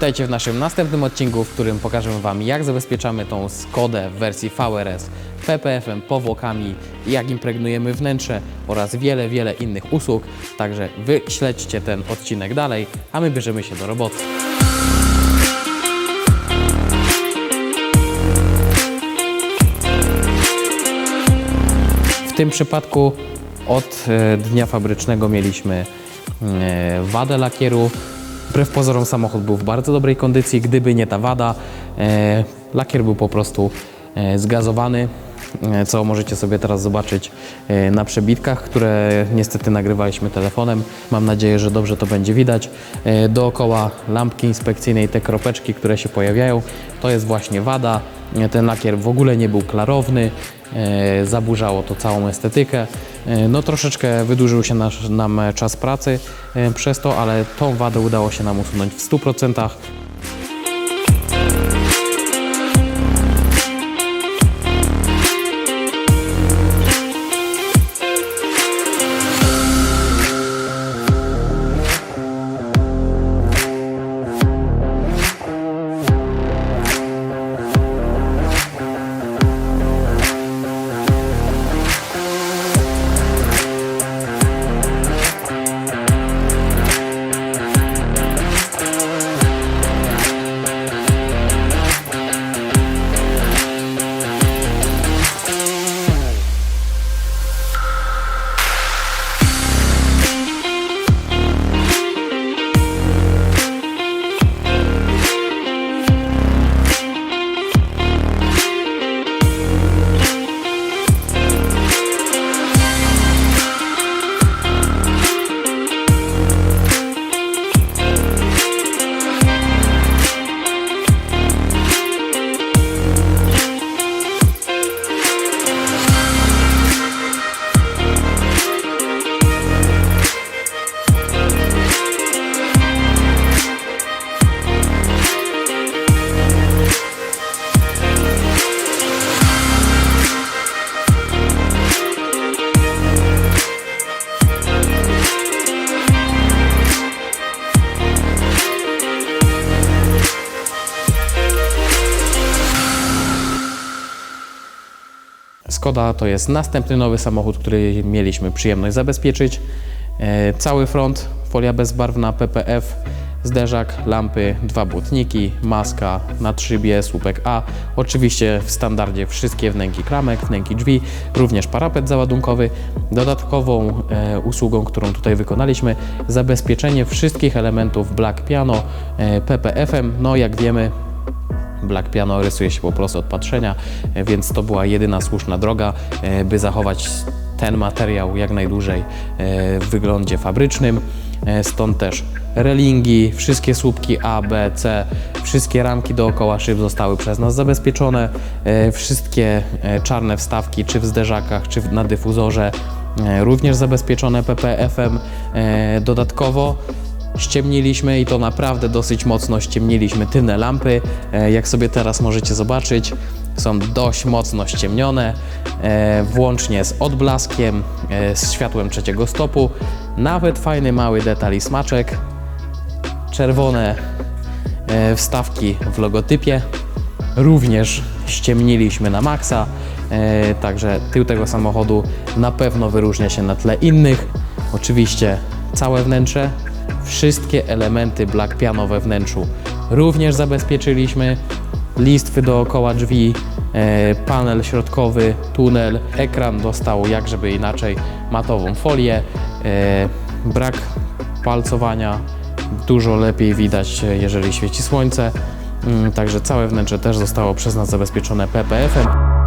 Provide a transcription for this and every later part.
Witajcie w naszym następnym odcinku, w którym pokażemy Wam, jak zabezpieczamy tą Skodę w wersji VRS PPF-em, powłokami, jak impregnujemy wnętrze oraz wiele, wiele innych usług. Także Wy śledźcie ten odcinek dalej, a my bierzemy się do roboty. W tym przypadku od e, dnia fabrycznego mieliśmy e, wadę lakieru. Wbrew pozorom samochód był w bardzo dobrej kondycji. Gdyby nie ta wada, e, lakier był po prostu e, zgazowany, co możecie sobie teraz zobaczyć e, na przebitkach, które niestety nagrywaliśmy telefonem. Mam nadzieję, że dobrze to będzie widać. E, Dookoła lampki inspekcyjnej, te kropeczki, które się pojawiają, to jest właśnie wada. E, Ten lakier w ogóle nie był klarowny, e, zaburzało to całą estetykę. E, No troszeczkę wydłużył się nasz, nam czas pracy e, przez to, ale tą wadę udało się nam usunąć w 100%. Skoda to jest następny nowy samochód, który mieliśmy przyjemność zabezpieczyć. E, Cały front, folia bezbarwna PPF, zderzak, lampy, dwa błotniki, maska na szybie, słupek A. Oczywiście w standardzie wszystkie wnęki klamek, wnęki drzwi, również parapet załadunkowy. Dodatkową e, usługą, którą tutaj wykonaliśmy, zabezpieczenie wszystkich elementów Black Piano e, PPF-em. No jak wiemy, Black Piano rysuje się po prostu od patrzenia, e, więc to była jedyna słuszna droga, e, by zachować ten materiał jak najdłużej e, w wyglądzie fabrycznym. Stąd też relingi, wszystkie słupki A, B, C, wszystkie ramki dookoła szyb zostały przez nas zabezpieczone. Wszystkie czarne wstawki, czy w zderzakach, czy na dyfuzorze, również zabezpieczone PPF-em. Dodatkowo ściemniliśmy i to naprawdę dosyć mocno ściemniliśmy tylne lampy. E, Jak sobie teraz możecie zobaczyć, są dość mocno ściemnione, e, włącznie z odblaskiem, e, z światłem trzeciego stopu. Nawet fajny mały detal i smaczek. Czerwone wstawki w logotypie. Również ściemniliśmy na maksa, także tył tego samochodu na pewno wyróżnia się na tle innych. Oczywiście całe wnętrze, wszystkie elementy Black Piano we wnętrzu również zabezpieczyliśmy. Listwy dookoła drzwi, e, panel środkowy, tunel, ekran dostał jak żeby inaczej matową folię, e, brak palcowania, dużo lepiej widać, jeżeli świeci słońce. Mm, Także całe wnętrze też zostało przez nas zabezpieczone PPF-em.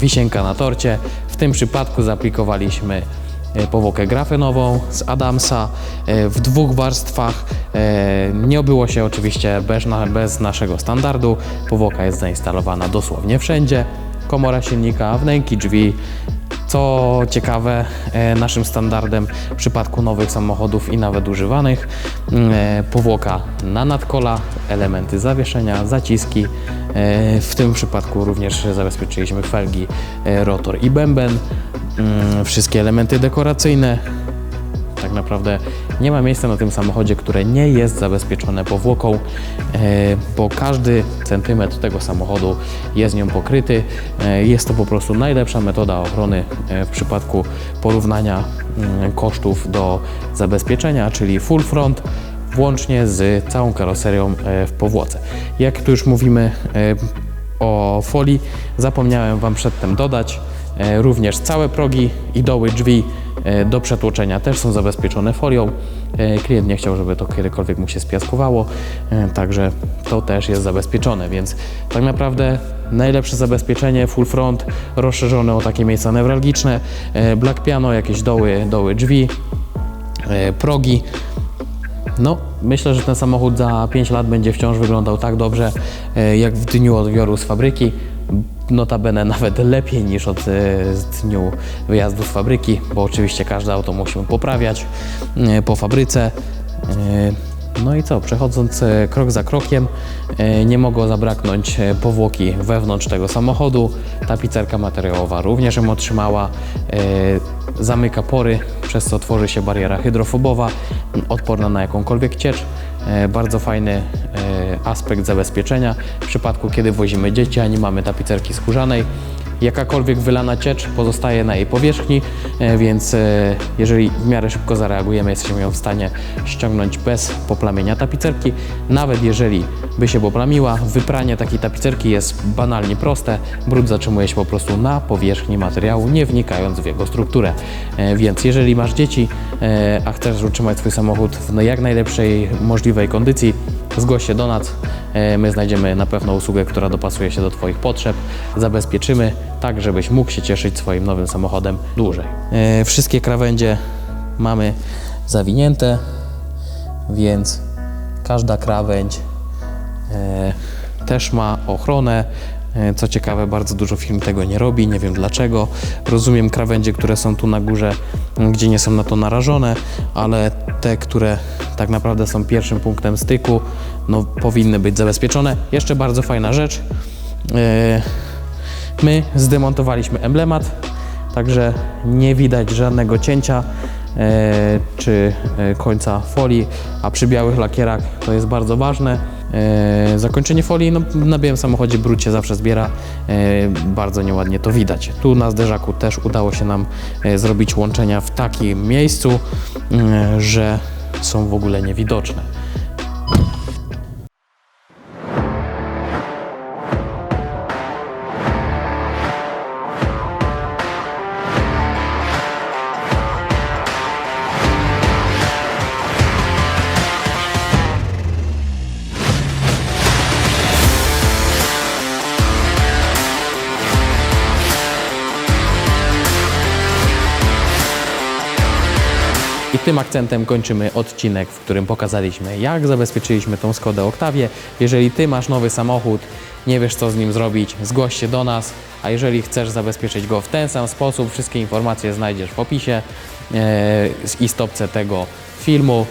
Wisienka na torcie. W tym przypadku zaaplikowaliśmy e, powłokę grafenową z Adamsa e, w dwóch warstwach. E, Nie obyło się oczywiście bez, bez naszego standardu. Powłoka jest zainstalowana dosłownie wszędzie. Komora silnika, wnęki drzwi, co ciekawe, e, naszym standardem w przypadku nowych samochodów i nawet używanych, mm, e, powłoka na nadkola, elementy zawieszenia, zaciski. E, W tym przypadku również zabezpieczyliśmy felgi, rotor i bęben, mm, wszystkie elementy dekoracyjne. Tak naprawdę nie ma miejsca na tym samochodzie, które nie jest zabezpieczone powłoką, e, bo każdy centymetr tego samochodu jest nią pokryty. E, Jest to po prostu najlepsza metoda ochrony e, w przypadku porównania mm, kosztów do zabezpieczenia, czyli full front włącznie z całą karoserią w powłoce. Jak tu już mówimy o folii, zapomniałem Wam przedtem dodać, Również całe progi i doły drzwi do przetłoczenia też są zabezpieczone folią. E, Klient nie chciał, żeby to kiedykolwiek mu się spiaskowało, e, także to też jest zabezpieczone, więc tak naprawdę najlepsze zabezpieczenie full front rozszerzone o takie miejsca newralgiczne, e, black piano, jakieś doły, doły drzwi, e, progi. No, myślę, że ten samochód za 5 lat będzie wciąż wyglądał tak dobrze, e, jak w dniu odbioru z fabryki. Notabene nawet lepiej niż od e, dniu wyjazdu z fabryki, bo oczywiście każde auto musimy poprawiać e, po fabryce. E, No i co, przechodząc krok za krokiem, nie mogło zabraknąć powłoki wewnątrz tego samochodu. Tapicerka materiałowa również ją otrzymała. Zamyka pory, przez co tworzy się bariera hydrofobowa, odporna na jakąkolwiek ciecz. E, Bardzo fajny e, aspekt zabezpieczenia w przypadku, kiedy wozimy dzieci, a nie mamy tapicerki skórzanej. Jakakolwiek wylana ciecz pozostaje na jej powierzchni, e, więc jeżeli w miarę szybko zareagujemy, jesteśmy ją w stanie ściągnąć bez poplamienia tapicerki. Nawet jeżeli by się poplamiła, wypranie takiej tapicerki jest banalnie proste. Brud zatrzymuje się po prostu na powierzchni materiału, nie wnikając w jego strukturę. Więc jeżeli masz dzieci, a chcesz utrzymać swój samochód w no jak najlepszej możliwej kondycji, zgłoś się do nas. E, My znajdziemy na pewno usługę, która dopasuje się do Twoich potrzeb. Zabezpieczymy tak, żebyś mógł się cieszyć swoim nowym samochodem dłużej. E, Wszystkie krawędzie mamy zawinięte, więc każda krawędź e, też ma ochronę. E, Co ciekawe, bardzo dużo firm tego nie robi, nie wiem dlaczego. Rozumiem krawędzie, które są tu na górze, gdzie nie są na to narażone, ale te, które tak naprawdę są pierwszym punktem styku, no, powinny być zabezpieczone. Jeszcze bardzo fajna rzecz. E, My zdemontowaliśmy emblemat, także nie widać żadnego cięcia e, czy końca folii, a przy białych lakierach to jest bardzo ważne. E, zakończenie folii no, na białym samochodzie brud się zawsze zbiera, e, bardzo nieładnie to widać. Tu na zderzaku też udało się nam e, zrobić łączenia w takim miejscu, e, że są w ogóle niewidoczne. Tym akcentem kończymy odcinek, w którym pokazaliśmy, jak zabezpieczyliśmy tą Skodę Octavię. Jeżeli Ty masz nowy samochód, nie wiesz co z nim zrobić, zgłoś się do nas, a jeżeli chcesz zabezpieczyć go w ten sam sposób, wszystkie informacje znajdziesz w opisie e, i stopce tego filmu.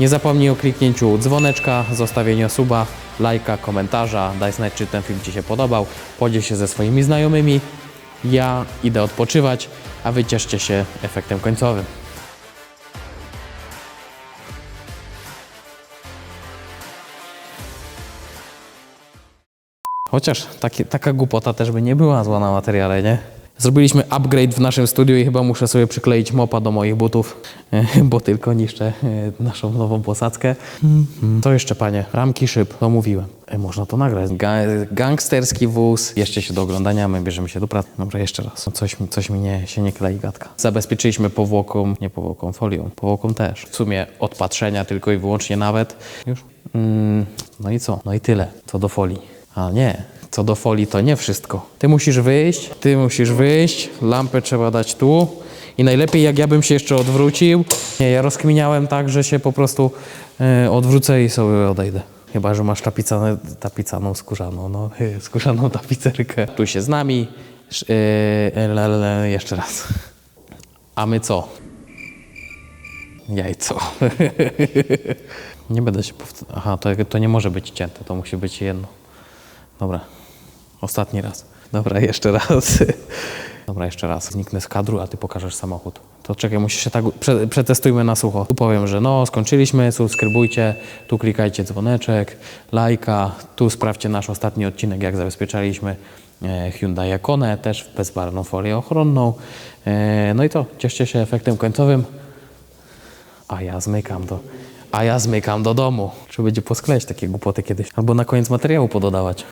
Nie zapomnij o kliknięciu dzwoneczka, zostawieniu suba, lajka, komentarza, daj znać, czy ten film Ci się podobał, podziel się ze swoimi znajomymi. Ja idę odpoczywać, a Wy cieszcie się efektem końcowym. Chociaż taka głupota też by nie była zła na materiale, nie? Zrobiliśmy upgrade w naszym studiu i chyba muszę sobie przykleić mopa do moich butów, bo tylko niszczę e, naszą nową posadzkę. To jeszcze, panie, ramki szyb, to mówiłem. E, Można to nagrać. Ga- gangsterski wóz. Jeszcze się do oglądania, my bierzemy się do pracy. Dobra, jeszcze raz. Coś, coś mi nie, się nie klei gadka. Zabezpieczyliśmy powłoką, nie powłoką, folią. Powłoką też. W sumie od patrzenia tylko i wyłącznie nawet. Już? Mm, no i co? No i tyle. Co do folii. A nie, co do folii to nie wszystko. Ty musisz wyjść, ty musisz wyjść, lampę trzeba dać tu I najlepiej jak ja bym się jeszcze odwrócił. Nie, ja rozkminiałem tak, że się po prostu e, odwrócę i sobie odejdę. Chyba, że masz tapicane, tapicaną skórzaną, no, skórzaną tapicerkę. Tu się z nami. Le, jeszcze raz. A my co? Jajco. nie będę się powtarzał. Aha, to, to nie może być cięte, to musi być jedno. Dobra, ostatni raz. Dobra, jeszcze raz. Dobra, jeszcze raz. Zniknę z kadru, a ty pokażesz samochód. To czekaj, musisz się tak... Prze, przetestujmy na sucho. Tu powiem, że no, skończyliśmy, subskrybujcie, tu klikajcie dzwoneczek, lajka, tu sprawdźcie nasz ostatni odcinek, jak zabezpieczaliśmy e, Hyundai Kona, też bezbarwną folię ochronną. E, no i to, cieszcie się efektem końcowym. A ja zmykam do... A ja zmykam do domu. Trzeba będzie poskleić takie głupoty kiedyś. Albo na koniec materiału pododawać.